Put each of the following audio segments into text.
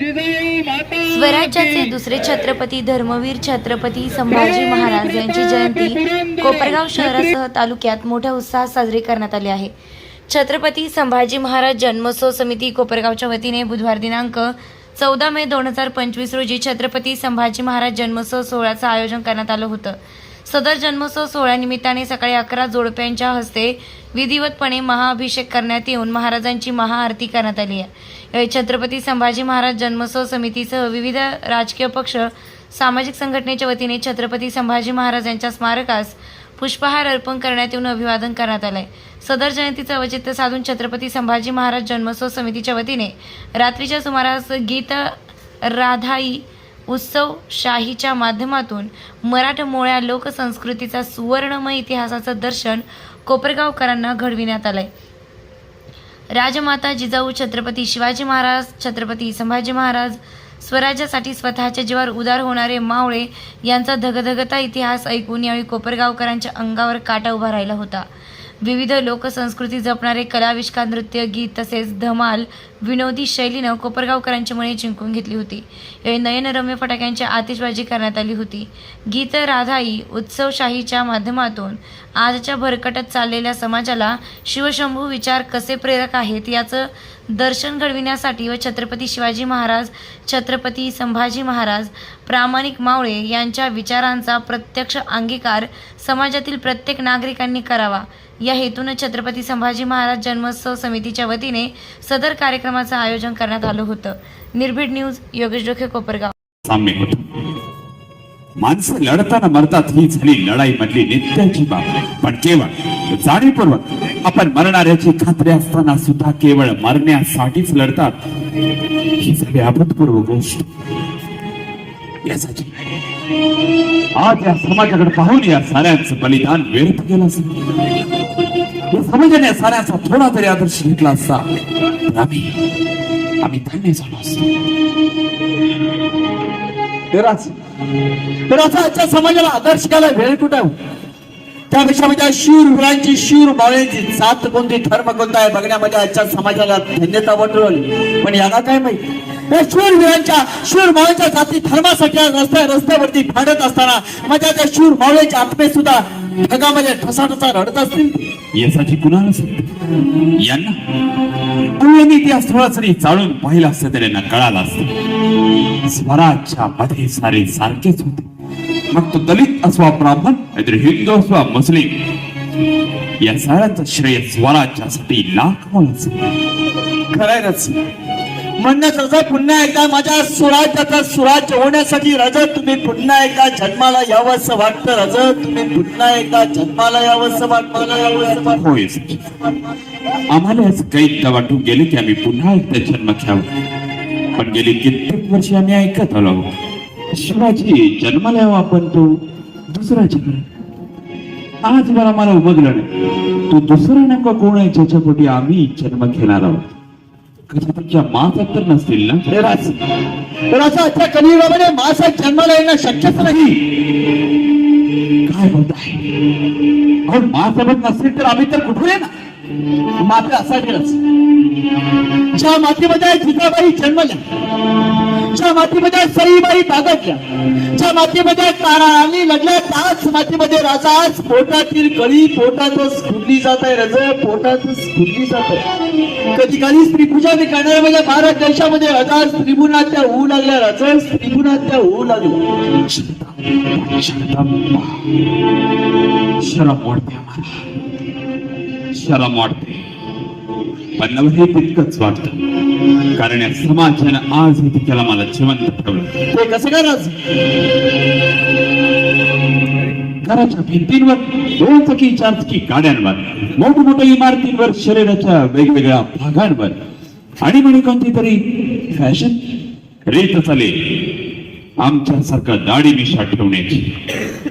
स्वराज्याचे दुसरे छत्रपती धर्मवीर छत्रपती संभाजी महाराज यांची जयंती कोपरगाव शहरासह तालुक्यात मोठ्या उत्साहात साजरी करण्यात आली आहे. छत्रपती संभाजी महाराज जन्मोत्सव समिती कोपरगावच्या वतीने बुधवार दिनांक चौदा मे दोन हजार पंचवीस रोजी छत्रपती संभाजी महाराज जन्मोत्सव सोहळ्याचं आयोजन करण्यात आलं होतं. सदर जन्मोत्सव सोहळ्यानिमित्ताने सकाळी अकरा जोडप्यांच्या हस्ते विधिवतपणे महाअभिषेक करण्यात येऊन महाराजांची महाआरती करण्यात आली आहे. यावेळी छत्रपती संभाजी महाराज जन्मोत्सव समितीसह विविध राजकीय पक्ष सामाजिक संघटनेच्या वतीने छत्रपती संभाजी महाराज यांच्या स्मारकास पुष्पहार अर्पण करण्यात येऊन अभिवादन करण्यात आलंय. सदर जयंतीचं औचित्य साधून छत्रपती संभाजी महाराज जन्मोत्सव समितीच्या वतीने रात्रीच्या सुमारास गीत राधाई उत्सव शाहीच्या माध्यमातून मराठमोळ्या लोकसंस्कृतीचा सुवर्णमय इतिहासाचं दर्शन कोपरगावकरांना घडविण्यात आलंय. राजमाता जिजाऊ छत्रपती शिवाजी महाराज छत्रपती संभाजी महाराज स्वराज्यासाठी स्वतःच्या जीवावर उदार होणारे मावळे यांचा धगधगता इतिहास ऐकून यावेळी कोपरगावकरांच्या अंगावर काटा उभा राहिला होता. विविध लोकसंस्कृती जपणारे कलाविष्कार नृत्य गीत तसेच धमाल विनोदी शैलीनं कोपरगावकरांची मने जिंकून घेतली होती. यावेळी नयनरम्य फटाक्यांची आतिषबाजी करण्यात आली होती. गीत राधाई उत्सवशाहीच्या माध्यमातून आजच्या भरकटत चाललेल्या समाजाला शिवशंभू विचार कसे प्रेरक आहेत याचं दर्शन घडविण्यासाठी व छत्रपती शिवाजी महाराज छत्रपती संभाजी महाराज प्रामाणिक मावळे यांच्या विचारांचा प्रत्यक्ष अंगीकार समाजातील प्रत्येक नागरिकांनी करावा. या हेतून छत्रपती संभाजी महाराज जन्मोत्सव समितीच्या वतीने सदर कार्यक्रमाचं आयोजन करण्यात आलं होतं. निर्भीड न्यूज योगेश डोखे कोपरगाव. माणसं लढताना मरतात ही झाली लढाई मधली नित्याची बाब. पण केवळ जाणीवपूर्वक आपण मरणाऱ्याची खात्री असताना सुद्धा केवळ मरण्यासाठीच लढतात. ही झाली अभूतपूर्व गोष्ट. यासाठी आज या समाजाकडे पाहून या साऱ्यांचं बलिदान व्यर्थ गेलं असेल. या समाजाने या थोडा तरी आदर्श घेतला असता तर आम्ही आम्ही धन्य झालो असतो तर असा आजच्या समाजाला आदर्श घ्यायला वेळ कुठं त्यापेक्षा म्हणजे शूर वीरांची शूर मावळ्यांची जात कोणती धर्म कोणता आहे? बघण्यामध्ये आजच्या समाजाला धन्यता वाटून पण याला काय माहिती? या शूर वीरांच्या शूर मावळ्यांच्या जाती धर्मासाठी रस्त्या रस्त्यावरती भांडत असताना माझ्या त्या शूर मावळ्यांचे आत्मे सुद्धा ढगामध्ये ठसा ठसा रडत असतील. यासाठी कुणाला यांना? इतिहास थोडा जरी चाळून पाहिला असतं तरी यांना कळालं असतं. स्वराज्या मध्ये सारे सारखेच होते. मग तो दलित असवा ब्राह्मण नाहीतर हिंदू असवा मुस्लिम या साऱ्यांचं श्रेय स्वराज्यासाठी लाख मोलाचं खरंय रच पुन्हा एकदा माझ्या सुराज्याचा सुराज होण्यासाठी रजत तुम्ही पुन्हा एकदा जन्माला यावंसं वाटतं. रज तुम्ही पुन्हा एकदा जन्माला यावंसं वाट मला यावंसं होय. आम्हाला काही वाटून गेले की आम्ही पुन्हा एकदा जन्म घ्यावा. पण गेली कित्येक वर्षी आम्ही ऐकत आलो आहोत. शिवाजी जन्माला यावा आपण तो दुसरा जन्म. आज मला मला उमगलं नाही तो दुसरा नेमका कोण आहे ज्याच्यापोटी आम्ही जन्म घेणार आहोत? तुमच्या मासात तर नसतील ना? हे राज तर असं आजच्या कलियुगामध्ये मासात जन्माला येणं शक्यच नाही. काय होत आहे? अहो मासोबत नसतील तर आम्ही तर कुठून ना मात्र असा ज्या मातीमध्ये जिजाबाई जन्मल्या ज्या मातीमध्ये सईबाई बागडल्या ज्या मातीमध्ये ताराणी लढल्या त्याच मातीमध्ये राजा आज पोटातील कळी पोटातच खुडली जात आहे रज पोटातच खुडली जात आहे. कधी कधी स्त्री पूजा करणाऱ्या म्हणजे भारत देशामध्ये हजार स्त्रीगुणात्या होऊ लागल्या रज स्त्रीगुणात्या होऊ लागल्या. शरम वाटते आम्हाला. शरम वाटते पण नवं हे तितकंच वाटतं. कारण या समाजानं आज केला मला जिवंत ठेवलं. ते कसं काय राज घराच्या भिंतींवर दोन चकी चार चकी गाड्यांवर मोठमोठ्या इमारतींवर शरीराच्या वेगवेगळ्या भागांवर. आणि म्हणे कोणती तरी फॅशन रेत चाले आमच्यासारखं दाढी मिशा ठेवण्याची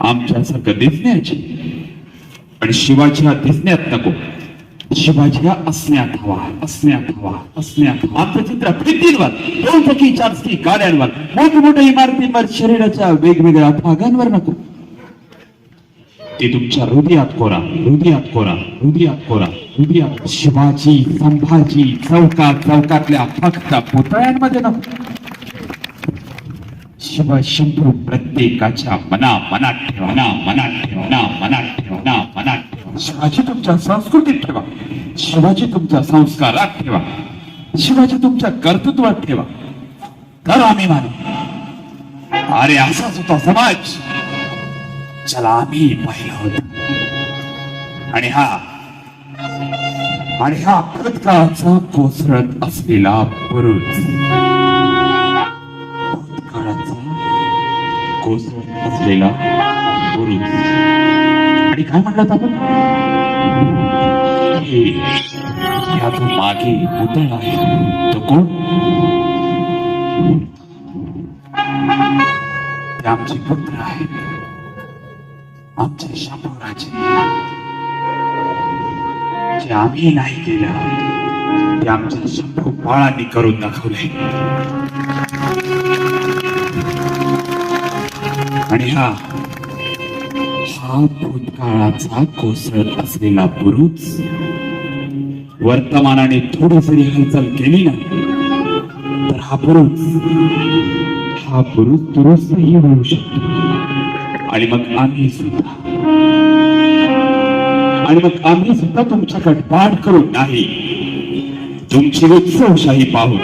आमच्यासारखं दिसण्याची. पण शिवाजीला दिसण्यात नको. शिवाजीला असण्यात हवा असण्यात हवा असण्यात हवा. आमचं चित्र भिंतींवर दोन चकी चार चकी गाड्यांवर मोठमोठ्या इमारतींवर शरीराच्या वेगवेगळ्या भागांवर नको. ते तुमच्या हृदयात कोरा हृदयात कोरा हृदयात कोरा हृदयात शिवाजी संभाजी चौकात चौकातल्या फक्त पुतळ्यांमध्ये ना शिव शंभू प्रत्येकाच्या मना मनात ठेवा ना मनात ठेवा ना मनात ठेवा ना मनात ठेवा. शिवाजी तुमच्या संस्कृतीत ठेवा. शिवाजी तुमच्या संस्कारात ठेवा. शिवाजी तुमच्या कर्तृत्वात ठेवा. तर आम्ही मानू. अरे असाच होता समाज. चला आम्ही पाहिला होता. आणि हा आणि हा भूतकाळाचा कोसळत असलेला बुरुज. भूतकाळाचा कोसळत असलेला बुरुज. आणि काय म्हणलात आपण? या जो मागे पुतळा आहे. तो कोण? ते आमचे पुत्र आहेत. आमचे शापूराचे. जे आम्ही नाही केलं ते आमच्या शंभू बाळांनी करून दाखवले आणि हा हा भूतकाळाचा कोसळत असलेला पुरुष वर्तमानाने थोडी जरी हालचाल केली ना तर हा पुरुष हा पुरुष दुरुस्तही होऊ शकतो. आणि मग आम्ही सुद्धा. आणि मग आम्ही सुद्धा तुमच्याकडे पाठ करून नाही. तुमची उत्सवशाही पाहून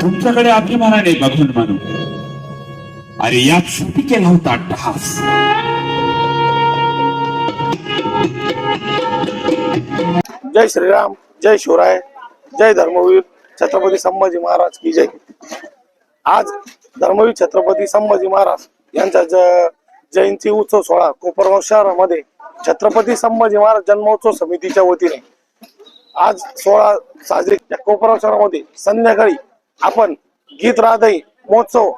तुमच्याकडे अभिमानाने बघून म्हणू अरे यासाठी केला होता अट्टहास जय श्रीराम जय शिवराय जय धर्मवीर छत्रपती संभाजी महाराज की जय. आज धर्मवीर छत्रपती संभाजी महाराज यांचा ज जयंती उत्सव सोहळा कोपरगाव शहरामध्ये छत्रपती संभाजी महाराज जन्मोत्सव समितीच्या वतीने आज सोहळा साजरी कोपरगाव शहरामध्ये संध्याकाळी आपण गीत राधाई महोत्सव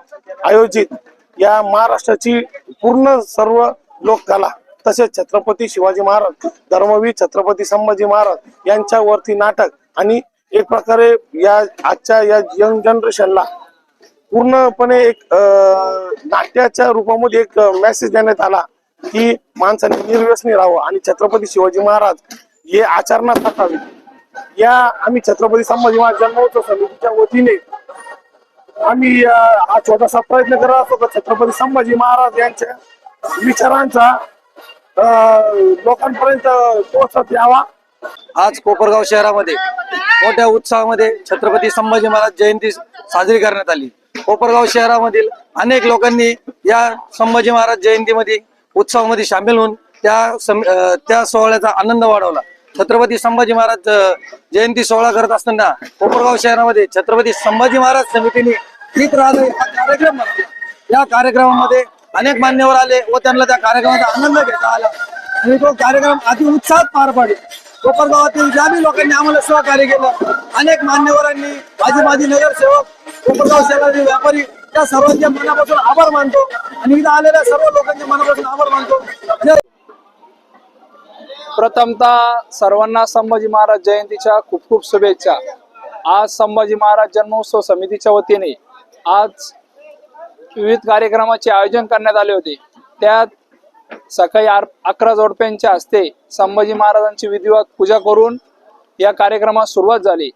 आयोजित या महाराष्ट्राची पूर्ण सर्व लोककला तसेच छत्रपती शिवाजी महाराज धर्मवीर छत्रपती संभाजी महाराज यांच्यावरती नाटक आणि एक प्रकारे या आजच्या या यंग जनरेशनला पूर्णपणे एक अं, नाट्याच्या रूपामध्ये एक मेसेज देण्यात आला की माणसाने निर्व्यसनी राहावं आणि छत्रपती शिवाजी महाराज हे आचरणात टाकावे या आम्ही छत्रपती संभाजी महाराज जन्मोत्सव समितीच्या वतीने आम्ही हा छोटासा प्रयत्न करत असतो का छत्रपती संभाजी महाराज यांच्या विचारांचा अं, लोकांपर्यंत पोहोचत यावा. आज कोपरगाव शहरामध्ये मोठ्या उत्साहामध्ये छत्रपती संभाजी महाराज जयंती साजरी करण्यात आली. कोपरगाव शहरामधील अनेक लोकांनी या संभाजी महाराज जयंतीमध्ये उत्सवामध्ये सामील होऊन त्या सम- त्या सोहळ्याचा आनंद वाढवला. छत्रपती संभाजी महाराज जयंती सोहळा करत असताना कोपरगाव शहरामध्ये छत्रपती संभाजी महाराज समितीने गीत राहणे हा कार्यक्रम या कार्यक्रमामध्ये अनेक मान्यवर आले व त्यांना त्या कार्यक्रमाचा आनंद घेता आला. आणि तो कार्यक्रम अति उत्साहात पार पाडला. कोपरगावातील ज्या लोकांनी आम्हाला सहकार्य केलं. अनेक मान्यवरांनी माझी माझी नगरसेवक कोपरगाव शहरातील व्यापारी त्या सर्वांच्या मनापासून आभार मानतो आणि इथं आलेल्या सर्व लोकांच्या मनापासून आभार मानतो. प्रथमतः सर्वांना संभाजी महाराज जयंतीच्या खूप खूप शुभेच्छा. आज संभाजी महाराज जन्मोत्सव समितीच्या वतीने आज विविध कार्यक्रमाचे आयोजन करण्यात आले होते. त्यात सकाळी अकरा जोडप्यांच्या हस्ते संभाजी महाराजांची विधिवत पूजा करून या कार्यक्रमास सुरुवात झाली.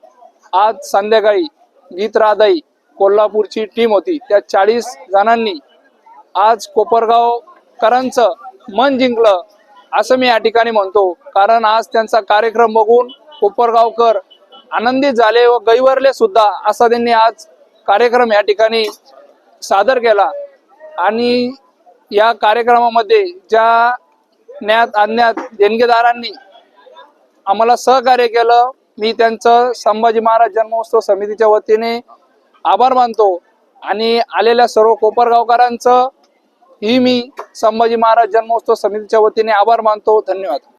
आज संध्याकाळी गीत राधाई कोल्हापूरची टीम होती. त्या चाळीस जणांनी आज कोपरगावकरांचं मन जिंकलं असं मी या ठिकाणी म्हणतो. कारण आज त्यांचा कार्यक्रम बघून कोपरगावकर आनंदित झाले व गैवरले सुद्धा असा त्यांनी आज कार्यक्रम या ठिकाणी सादर केला. आणि या कार्यक्रमामध्ये ज्या ज्ञात अज्ञात देणगीदारांनी आम्हाला सहकार्य केलं मी त्यांचं संभाजी महाराज जन्मोत्सव समितीच्या वतीने आभार मानतो. आणि आलेल्या सर्व कोपरगावकरांचं ही मी संभाजी महाराज जन्मोत्सव समितीच्या वतीने आभार मानतो. धन्यवाद.